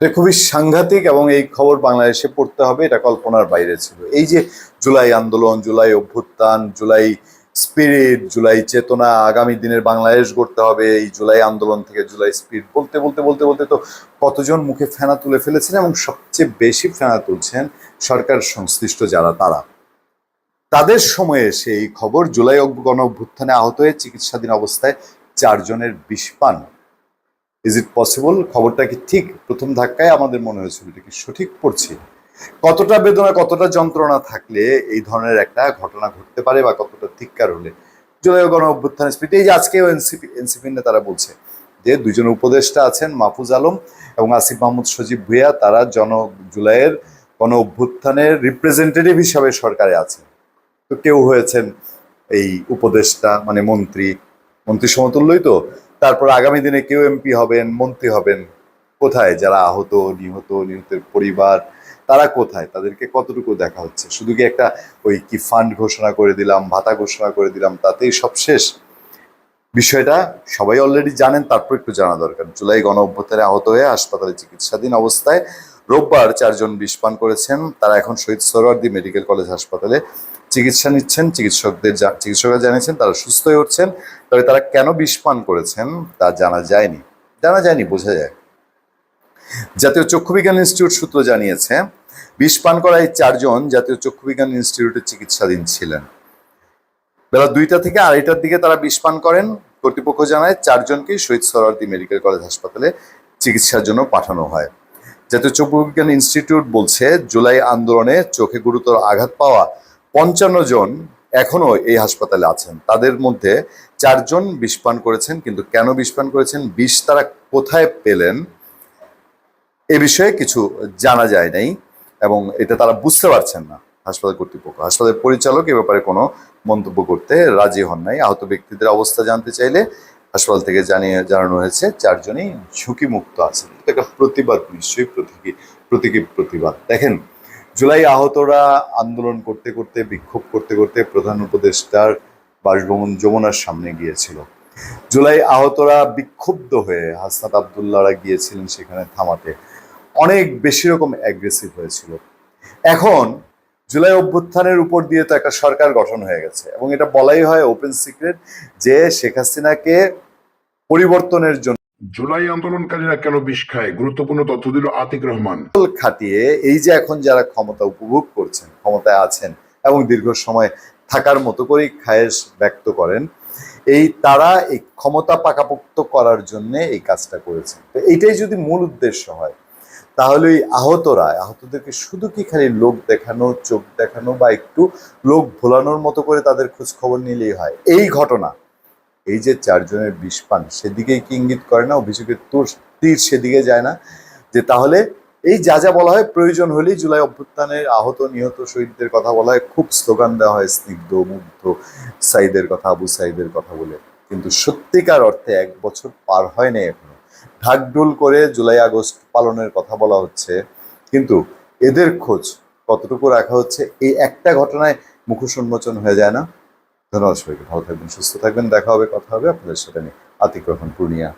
এটা খুবই সাংঘাতিক এবং এই খবর বাংলাদেশে পড়তে হবে, এটা কল্পনার বাইরে ছিল। এই যে জুলাই আন্দোলন, জুলাই অভ্যুত্থান, জুলাই স্পিরিট, জুলাই চেতনা, আগামী দিনের বাংলাদেশ গড়তে হবে, এই জুলাই আন্দোলন থেকে জুলাই স্পিরিট বলতে বলতে বলতে বলতে তো কতজন মুখে ফেনা তুলে ফেলেছেন এবং সবচেয়ে বেশি ফেনা তুলছেন সরকার সংশ্লিষ্ট যারা, তারা। তাদের সময়ে এসে এই খবর জুলাই গণ অভ্যুত্থানে আহত হয়ে চিকিৎসাধীন অবস্থায় চারজনের বিষ পান। ইজ ইট পসিবল খবরটা কি ঠিক? প্রথম ধাক্কায় আমাদের মনে হয়েছিল এটা কি সঠিক পড়ছি। কতটা বেদনা, কতটা যন্ত্রণা থাকলে এই ধরনের একটা ঘটনা ঘটতে পারে বা কতটা ধিক্কার হলে? জুলাই গণ অভ্যুত্থানের স্মৃতি এই যে আজকেও এনসিপি এনসিপি তারা বলছে যে দুজন উপদেষ্টা আছেন মাহফুজ আলম এবং আসিফ মাহমুদ সজীব ভুইয়া, তারা জন জুলাইয়ের গণ অভ্যুত্থানের রিপ্রেজেন্টেটিভ হিসাবে সরকারে আছেন। তো কেউ হয়েছেন এই উপদেষ্টা মানে মন্ত্রী মন্ত্রী সমতুল্যই তো। তারপর আগামী দিনে কেউ এমপি হবেন, মন্ত্রী হবেন কোথায়? যারা আহত, নিহত, নিহতের পরিবার, তারা কোথায়? তাদেরকে কতটুকু দেখা হচ্ছে? শুধু কি একটা ওই কি ফান্ড ঘোষণা করে দিলাম, ভাতা ঘোষণা করে দিলাম, তাতেই সব শেষ? বিষয়টা সবাই অলরেডি জানেন, তারপর একটু জানা দরকার। জুলাই গণ অভ্যুত্থানে আহত হয়ে হাসপাতালে চিকিৎসাধীন অবস্থায় রোববার চারজন বিষ পান করেছেন। তারা এখন শহীদ সোহরাওয়ার্দী মেডিকেল কলেজ হাসপাতালে চিকিৎসা নিচ্ছেন, চিকিৎসকদের চিকিৎসকরা জানিয়েছেন তারা সুস্থ হয়ে উঠছেন, তবে তারা কেন বিষ করেছেন তা জানা যায়নি। জানা যায়নি, বোঝা যায়। জাতীয় চক্ষু বিজ্ঞান ইনস্টিটিউট সূত্র জানিয়েছে, বিষ করা এই চারজন জাতীয় চক্ষু বিজ্ঞান ইনস্টিটিউটে চিকিৎসাধীন ছিলেন। বেলা দুইটা থেকে আড়াইটার দিকে তারা বিষ করেন। কর্তৃপক্ষ জানায়, চারজনকেই শহীদ সরারদি মেডিকেল কলেজ হাসপাতালে চিকিৎসার জন্য পাঠানো হয়। জাতীয় চক্ষু বিজ্ঞান ইনস্টিটিউট বলছে, জুলাই আন্দোলনে চোখে গুরুতর আঘাত পাওয়া পঞ্চান্ন জন এখনও এই হাসপাতালে আছেন। তাদের মধ্যে চারজন বিষ পান করেছেন, কিন্তু কেন বিষ পান করেছেন, বিষ তারা কোথায় পেলেন, এ বিষয়ে কিছু জানা যায় নাই এবং এটা তারা বুঝতে পারছেন না হাসপাতাল কর্তৃপক্ষ। হাসপাতালের পরিচালক এ ব্যাপারে কোনো মন্তব্য করতে রাজি হন নাই। আহত ব্যক্তিদের অবস্থা জানতে চাইলে হাসপাতাল থেকে জানিয়ে জানানো হয়েছে, চারজনই ঝুঁকিমুক্ত আছেন। একটা প্রতিবাদ, নিশ্চয়ই প্রতীকী প্রতীকী প্রতিবাদ। দেখেন জুলাই আহতরা আন্দোলন করতে করতে, বিক্ষোভ করতে করতে প্রধান উপদেষ্টার বাসভবন যমুনার সামনে গিয়েছিল। জুলাই আহতরা বিক্ষুব্ধ হয়ে হাসনাত আবদুল্লাহরা গিয়েছিলেন সেখানে থামাতে। অনেক বেশি রকম অ্যাগ্রেসিভ হয়েছিল। এখন জুলাই অভ্যুত্থানের উপর দিয়ে তো একটা সরকার গঠন হয়ে গেছে এবং এটা বলাই হয় ওপেন সিক্রেট যে শেখ হাসিনাকে পরিবর্তনের জন্য জুলাই আন্দোলনকারীরা কেন বিষ খায়? গুরুত্বপূর্ণ তথ্য দিল আতিক রহমান। খাটিয়ে এই যে এখন যারা ক্ষমতা উপভোগ করছেন, ক্ষমতায় আছেন এবং দীর্ঘ সময় থাকার মতো করেই খায়েশ ব্যক্ত করেন, এই তারা এই ক্ষমতা পাকাপোক্ত করার জন্য এই কাজটা করেছেন। তো এইটাই যদি মূল উদ্দেশ্য হয়, তাহলে এই আহতরা, আহতদেরকে শুধু কি খালি লোক দেখানো, চোখ দেখানো বা একটু লোক ভোলানোর মতো করে তাদের খোঁজ খবর নিলেই হয়? এই ঘটনা এই যে চারজনের বিষ পান সেদিকেই কি ইঙ্গিত করে না? অভিযোগের তোর তীর সেদিকে যায় না? যে তাহলে এই যা যা বলা হয়, প্রয়োজন হলেই জুলাই অভ্যুত্থানের আহত, নিহত শহীদদের কথা বলা হয়। খুব স্লোগান দেওয়া হয়, স্নিগ্ধ, মুগ্ধ সাইদের কথা, আবু সাইদের কথা বলে। কিন্তু সত্যিকার অর্থে এক বছর পার হয় নাই এখনও। ঢাকঢোল করে জুলাই আগস্ট পালনের কথা বলা হচ্ছে। কিন্তু এদের খোঁজ কতটুকু রাখা হচ্ছে, এই একটা ঘটনায় মুখোশ উন্মোচন হয়ে যায় না? ধন্যবাদ সবাইকে, ভালো থাকবেন, সুস্থ থাকবেন, দেখা হবে, কথা হবে আপনাদের সাথে আমি আতিক রহমান, পূর্ণিয়া।